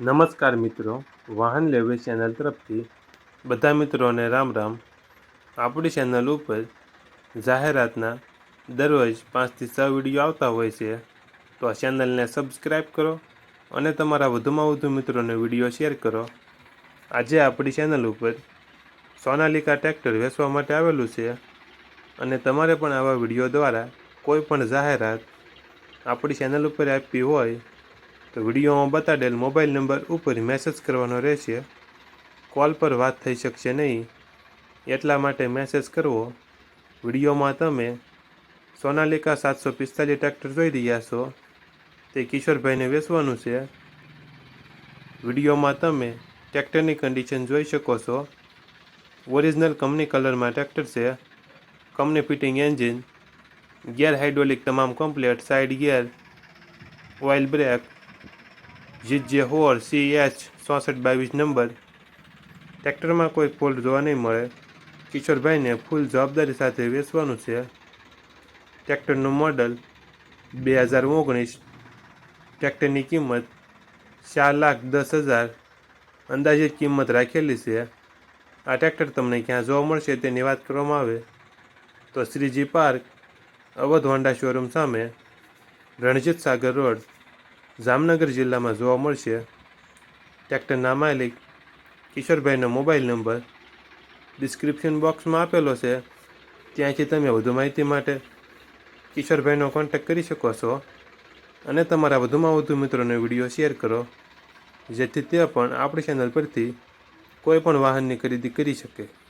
નમસ્કાર મિત્રો, વાહન લેવે ચેનલ તરફથી બધા મિત્રોને રામ રામ. આપણી ચેનલ ઉપર જાહેરાતના દરરોજ પાંચથી છ વીડિયો આવતા હોય છે, તો આ ચેનલને સબસ્ક્રાઈબ કરો અને તમારા વધુમાં વધુ મિત્રોને વીડિયો શેર કરો. આજે આપણી ચેનલ ઉપર સોનાલિકા ટ્રેક્ટર વેચવા માટે આવેલું છે અને તમારે પણ આવા વીડિયો દ્વારા કોઈ પણ જાહેરાત આપણી ચેનલ ઉપર આપવી હોય તો વિડીયોમાં બતાડેલ મોબાઈલ નંબર ઉપર મેસેજ કરવાનો રહેશે. કોલ પર વાત થઈ શકશે નહીં. એટલા માટે મેસેજ કરવો. વિડીયોમાં તમે સોનાલિકા સાતસો પિસ્તાલીસ ટ્રેક્ટર જોઈ રહ્યા છો. તે કિશોરભાઈને વેચવાનું છે. વિડીયોમાં તમે ટ્રેક્ટરની કન્ડિશન જોઈ શકો છો. ઓરિજિનલ કંપની કલરમાં ટ્રેક્ટર છે. Company fitting engine gear hydraulic તમામ complete side gear oil brake G J હોર, સી એચ, ચોસઠ, બાવીસ નંબર. ટ્રેક્ટરમાં કોઈ ફોલ્ટ જોવા નહીં મળે. કિશોરભાઈને ફૂલ જવાબદારી સાથે વેચવાનું છે. ટ્રેક્ટરનું મોડલ બે હજાર ઓગણીસ. ટ્રેક્ટરની કિંમત ચાર લાખ દસ હજાર. અંદાજિત કિંમત રાખેલી છે. આ ટ્રેક્ટર તમને ક્યાં જોવા મળશે તેની વાત કરવામાં આવે. તો Shriji park, Awadh Honda showroom સામે, રણજીત સાગર રોડ. જામનગર જિલ્લામાં જોવા મળશે. ટ્રેક્ટરના માલિક કિશોરભાઈનો મોબાઈલ નંબર ડિસ્ક્રિપ્શન બોક્સમાં આપેલો છે. ત્યાંથી તમે વધુ માહિતી માટે કિશોરભાઈનો કોન્ટેક્ટ કરી શકો છો. અને તમારા વધુમાં વધુ મિત્રોને વીડિયો શેર કરો. જેથી તે પણ આપણી ચેનલ પરથી કોઈ પણ વાહનની ખરીદી કરી શકે.